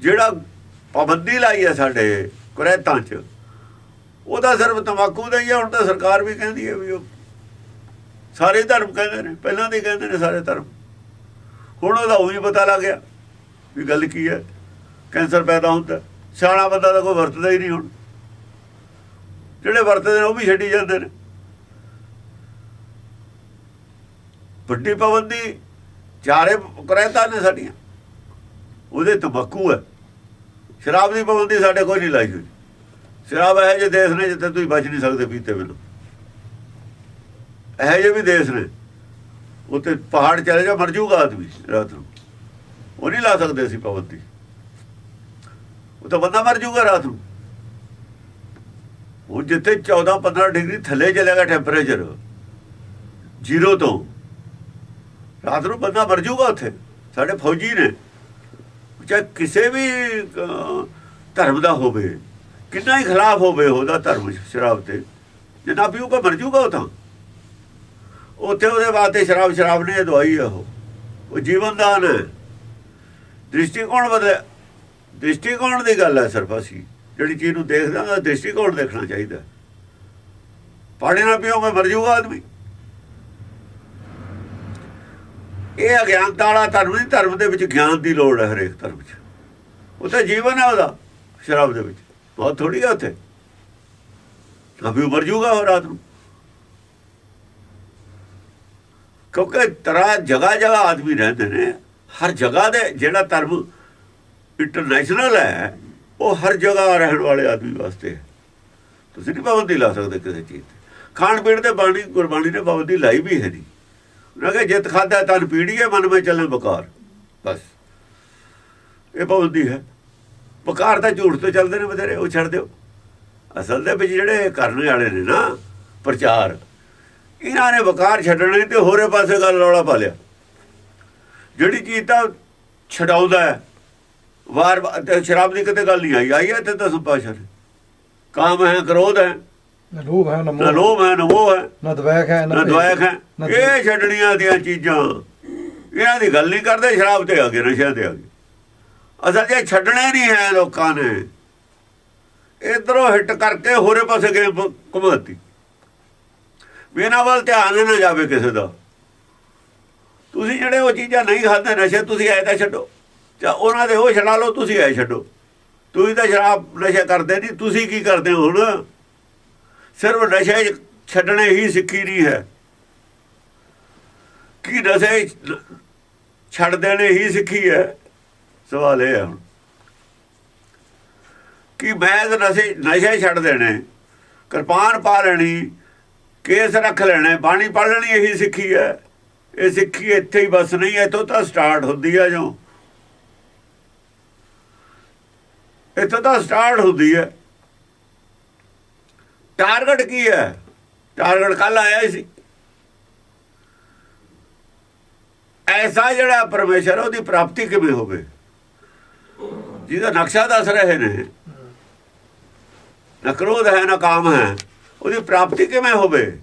ਜਿਹੜਾ ਪਾਬੰਦੀ ਲਾਈ ਹੈ ਸਾਡੇ ਕੁਰੈਤਾਂ 'ਚ, ਉਹਦਾ ਸਿਰਫ ਤਮਾਕੂ ਦਾ ਹੀ ਹੈ ਹੁਣ ਤਾਂ ਸਰਕਾਰ ਵੀ ਕਹਿੰਦੀ ਹੈ ਵੀ ਉਹ ਸਾਰੇ ਧਰਮ ਕਹਿੰਦੇ ਨੇ, ਪਹਿਲਾਂ ਦੇ ਕਹਿੰਦੇ ਨੇ ਸਾਰੇ ਧਰਮ। ਹੁਣ ਉਹਦਾ ਉਹ ਵੀ ਪਤਾ ਲੱਗ ਗਿਆ ਵੀ ਗੱਲ ਕੀ ਹੈ, ਕੈਂਸਰ ਪੈਦਾ ਹੁੰਦਾ, ਸਿਆਣਾ ਬੰਦਾ ਤਾਂ ਕੋਈ ਵਰਤਦਾ ਹੀ ਨਹੀਂ ਹੁਣ। ਜਿਹੜੇ ਵਰਤਦੇ ਨੇ ਉਹ ਵੀ ਛੱਡੀ ਜਾਂਦੇ ਨੇ। ਵੱਡੀ ਪਾਬੰਦੀ ਚਾਰੇ ਕੁਰੈਤਾਂ ਨੇ ਸਾਡੀਆਂ। ਉਹਦੇ ਤੰਬਾਕੂ ਹੈ ਸ਼ਰਾਬ ਦੀ ਪਾਬੰਦੀ ਸਾਡੇ ਕੋਈ ਨਹੀਂ ਲਾਈ ਹੋਈ। ਸ਼ਰਾਬ ਹੈ ਜੇ ਦੇਸ਼ ਨੇ ਜਿੱਥੇ ਤੁਸੀਂ ਬਚ ਨਹੀਂ ਸਕਦੇ ਪੀਤੇ ਬਿਨਾਂ। ਇਹ ਜੇ ਵੀ ਦੇਸ਼ ਨੇ। ਉੱਤੇ ਪਹਾੜ ਚਲੇ ਜਾ ਮਰ ਜਾਊਗਾ ਆਦਮੀ ਰਾਤ ਨੂੰ। ਉਹ ਨਹੀਂ ਲਾ ਸਕਦੇ ਅਸੀਂ ਪਾਬੰਦੀ। ਉਹ ਤਾਂ ਬੰਦਾ ਮਰ ਜਾਊਗਾ ਰਾਤ ਨੂੰ। ਉਹ ਜਿੱਥੇ 14 15 ਡਿਗਰੀ ਥੱਲੇ ਚਲੇਗਾ ਟੈਂਪਰੇਚਰ ਜ਼ੀਰੋ ਤੋਂ। ਰਾਤ ਨੂੰ ਬੰਦਾ ਮਰ ਜਾਊਗਾ ਉੱਥੇ। ਸਾਡੇ ਫੌਜੀ ਨੇ। ਚਾਹੇ ਕਿਸੇ ਵੀ ਧਰਮ ਦਾ ਹੋਵੇ, ਕਿੰਨਾ ਹੀ ਖਿਲਾਫ ਹੋਵੇ ਉਹਦਾ ਧਰਮ ਸ਼ਰਾਬ ਤੇ, ਜੇ ਨਾ ਪੀਊਗਾ, ਮਰ ਜੂਗਾ ਉਹ ਤਾਂ। ਉੱਥੇ ਉਹਦੇ ਵਾਸਤੇ ਸ਼ਰਾਬ ਸ਼ਰਾਬ ਨੇ ਦਵਾਈ ਹੈ ਉਹ। ਉਹ ਜੀਵਨ ਦਾਨ ਹੈ। ਦ੍ਰਿਸ਼ਟੀਕੋਣ ਬਦਲੇ ਦ੍ਰਿਸ਼ਟੀਕੋਣ ਦੀ ਗੱਲ ਹੈ ਸਿਰਫ ਅਸੀਂ। ਜਿਹੜੀ ਚੀਜ਼ ਨੂੰ ਦੇਖਦੇ ਹਾਂ, ਉਹਦਾ ਦ੍ਰਿਸ਼ਟੀਕੋਣ ਦੇਖਣਾ ਚਾਹੀਦਾ। ਪਾਣੀ ਨਾ ਪੀਓਗੇ, ਮਰ ਜਾਊਗਾ ਆਦਮੀ। ਇਹ ਅਗਿਆਨਤਾ ਵਾਲਾ ਧਰਮ ਨਹੀਂ, ਧਰਮ ਦੇ ਵਿੱਚ ਗਿਆਨ ਦੀ ਲੋੜ ਹੈ ਹਰੇਕ ਧਰਮ 'ਚ। ਉੱਥੇ ਜੀਵਨ ਹੈ ਉਹਦਾ, ਸ਼ਰਾਬ ਦੇ ਵਿੱਚ। ਬਹੁਤ ਥੋੜੀ ਹੈ ਉੱਥੇ। ਅਭੀ ਉਮਰ ਜੂਗਾ ਉਹ ਰਾਤ ਨੂੰ। ਕਿਉਂਕਿ ਤਰਾ ਜਗ੍ਹਾ ਜਗ੍ਹਾ ਆਦਮੀ ਰਹਿੰਦੇ ਨੇ, ਹਰ ਜਗ੍ਹਾ ਦੇ ਜਿਹੜਾ ਧਰਮ ਇੰਟਰਨੈਸ਼ਨਲ ਹੈ, ਉਹ ਹਰ ਜਗ੍ਹਾ ਰਹਿਣ ਵਾਲੇ ਆਦਮੀ ਵਾਸਤੇ ਹੈ। ਤੁਸੀਂ ਨਹੀਂ ਪਾਬੰਦੀ ਲਾ ਸਕਦੇ ਕਿਸੇ ਚੀਜ਼ ਤੇ। ਖਾਣ ਪੀਣ ਤੇ ਬਾਣੀ, ਗੁਰਬਾਣੀ ਨੇ ਪਾਬੰਦੀ ਲਾਈ ਵੀ ਹੈ ਨਹੀਂ। ਉਹਨਾਂ ਕਹੇ ਜਿਤ ਖਾਦਾ ਤਨ ਪੀੜੀਏ ਮਨ ਵਿੱਚ ਚੱਲੇ ਬਕਾਰ। ਬਸ। ਇਹ ਪਾਬੰਦੀ ਹੈ। ਬਕਾਰ ਤਾਂ ਝੂਠ ਤੇ ਚੱਲਦੇ ਨੇ ਬਥੇਰੇ, ਉਹ ਛੱਡ ਦਿਓ। ਅਸਲ ਦੇ ਵਿੱਚ ਜਿਹੜੇ ਕਰਨ ਵਾਲੇ ਨੇ ਨਾ, ਪ੍ਰਚਾਰ, ਇਹਨਾਂ ਨੇ ਵਕਾਰ ਛੱਡਣੇ ਤੇ ਹੋਰੇ ਪਾਸੇ ਗੱਲ ਰੌਲਾ ਪਾ ਲਿਆ। ਜਿਹੜੀ ਚੀਜ਼ ਤਾਂ ਛਡਾਉਂਦਾ ਹੈ ਵਾਰ ਵਾਰ- ਤੇ ਸ਼ਰਾਬ ਦੀ ਕਿਤੇ ਗੱਲ ਨਹੀਂ ਆਈ। ਆਈ ਹੈ ਤੇ ਦਸ ਪਾਸ਼ਾ ਨੇ ਕਾਮ ਹੈ, ਕ੍ਰੋਧ ਹੈ। ਨਾ ਲੋਭ ਹੈ ਨਾ ਨਾ ਮੋਹ ਲੋਭ ਹੈ ਨਾ ਮੋਹ ਹੈ। ਨਾ ਦਵੈਕ ਹੈ ਨਾ ਦੁਆਇਕ ਹੈ। ਇਹ ਛੱਡਣੀਆਂ ਦੀਆਂ ਚੀਜ਼ਾਂ। ਇਹਨਾਂ ਦੀ ਗੱਲ ਨਹੀਂ ਕਰਦੇ ਸ਼ਰਾਬ ਤੇ ਆ ਗਏ ਨਸ਼ਿਆਂ ਤੇ ਆ ਗਏ। ਅਸਲ ਜੇ ਛੱਡਣੇ ਨਹੀਂ ਹੈ ਲੋਕਾਂ ਨੇ। ਇਧਰੋਂ ਹਿੱਟ ਕਰਕੇ ਹੋਰੇ ਪਾਸੇ ਗਏ ਘੁਮਾਤੀ। ਇਹਨਾਂ ਵੱਲ ਧਿਆਨ ਨਾ ਜਾਵੇ ਕਿਸੇ ਦਾ। ਤੁਸੀਂ ਜਿਹੜੇ ਉਹ ਚੀਜ਼ਾਂ ਨਹੀਂ ਖਾਂਦੇ ਨਸ਼ੇ ਤੁਸੀਂ ਐ ਤਾਂ ਛੱਡੋ। ਜਾਂ ਉਹਨਾਂ ਦੇ ਉਹ ਛਡਾ ਲਓ ਤੁਸੀਂ ਐ ਛੱਡੋ। ਤੁਸੀਂ ਤਾਂ ਸ਼ਰਾਬ ਨਸ਼ੇ ਕਰਦੇ ਨਹੀਂ ਤੁਸੀਂ ਕੀ ਕਰਦੇ ਹੋ ਹੁਣ? ਸਿਰਫ ਨਸ਼ੇ ਛੱਡਣੇ ਹੀ ਸਿੱਖੀ ਨਹੀਂ ਹੈ। ਕੀ ਨਸ਼ੇ ਛੱਡ ਦੇਣੇ ਹੀ ਸਿੱਖੀ ਹੈ? ਸਵਾਲ ਇਹ ਹੈ ਹੁਣ। ਕਿ ਮੈਂ ਨਸ਼ੇ ਨਸ਼ੇ ਛੱਡ ਦੇਣੇ, ਕਿਰਪਾਨ ਪਾ ਲੈਣੀ, ਕੇਸ ਰੱਖ ਲੈਣੇ, ਬਾਣੀ ਪੜ ਲੈਣੀ ਇਹੀ ਸਿੱਖੀ ਹੈ? ਇਹ ਸਿੱਖੀ ਇੱਥੇ ਹੀ ਬਸ ਨਹੀਂ, ਇੱਥੋਂ ਤਾਂ ਸਟਾਰਟ ਹੁੰਦੀ ਹੈ ਜੋ। ਇੱਥੋਂ ਤਾਂ ਸਟਾਰਟ ਹੁੰਦੀ ਹੈ। ਟਾਰਗੇਟ ਕੀ ਹੈ? ਟਾਰਗੇਟ ਕੱਲ ਆਇਆ ਸੀ। ਐਸਾ ਜਿਹੜਾ ਪਰਮੇਸ਼ਰ ਉਹਦੀ ਪ੍ਰਾਪਤੀ ਕਿਵੇਂ ਹੋਵੇ? ਜਿਹਦਾ ਨਕਸ਼ਾ ਦੱਸ ਰਹੇ ਨੇ। ਨਾ ਕ੍ਰੋਧ ਹੈ ਨਾ ਕਾਮ ਹੈ ਉਹਦੀ ਪ੍ਰਾਪਤੀ ਕਿਵੇਂ ਹੋਵੇ?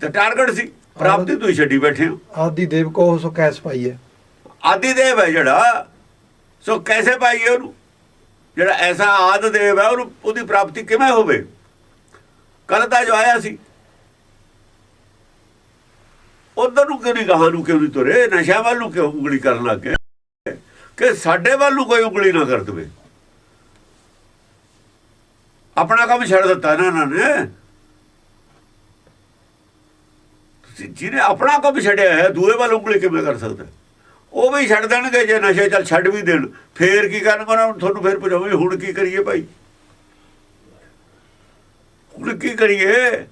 ਤਾਂ ਟਾਰਗੇਟ ਸੀ। ਪ੍ਰਾਪਤੀ ਤੁਸੀਂ ਛੱਡੀ ਬੈਠੇ ਹੋ। ਆਦੀ ਦੇਵ ਕੋ ਸੋ ਕੈਸ ਪਾਈ ਹੈ ਆਦਿ ਦੇਵ ਹੈ ਜਿਹੜਾ ਸੋ ਕੈਸੇ ਪਾਈਏ ਉਹਨੂੰ? ਜਿਹੜਾ ਐਸਾ ਆਦ ਦੇਵ ਹੈ ਉਹਨੂੰ ਉਹਦੀ ਪ੍ਰਾਪਤੀ ਕਿਵੇਂ ਹੋਵੇ? ਕੱਲ ਤਾਂ ਜੋ ਆਇਆ ਸੀ। ਉਧਰ ਨੂੰ ਕਿਉਂ ਨਹੀਂ ਗਾਹਾਂ ਨੂੰ ਕਿਉਂ ਨਹੀਂ ਤੁਰੇ? ਨਸ਼ਾ ਵੱਲ ਨੂੰ ਕਿਉਂ ਉਂਗਲੀ ਕਰਨ ਲੱਗ ਗਏ? ਕਿ ਸਾਡੇ ਵੱਲ ਨੂੰ ਕੋਈ ਉਂਗਲੀ ਨਾ ਕਰ ਦਵੇ। ਆਪਣਾ ਕੰਮ ਛੱਡ ਦਿੱਤਾ ਨਾ ਇਹਨਾਂ ਨੇ। ਤੁਸੀਂ ਜਿਹਨੇ ਆਪਣਾ ਕੰਮ ਛੱਡਿਆ ਹੈ, ਦੂਏ ਵੱਲ ਉਂਗਲੀ ਕਿਵੇਂ ਕਰ ਸਕਦਾ? ਉਹ ਵੀ ਛੱਡ ਦੇਣਗੇ ਜੇ ਨਸ਼ੇ ਚੱਲ ਛੱਡ ਵੀ ਦੇਣ। ਫੇਰ ਕੀ ਕਰਨਗੇ ਉਹਨਾਂ ਨੂੰ ਤੁਹਾਨੂੰ ਫੇਰ ਪੁੱਛੋ ਵੀ ਹੁਣ ਕੀ ਕਰੀਏ ਭਾਈ? ਹੁਣ ਕੀ ਕਰੀਏ?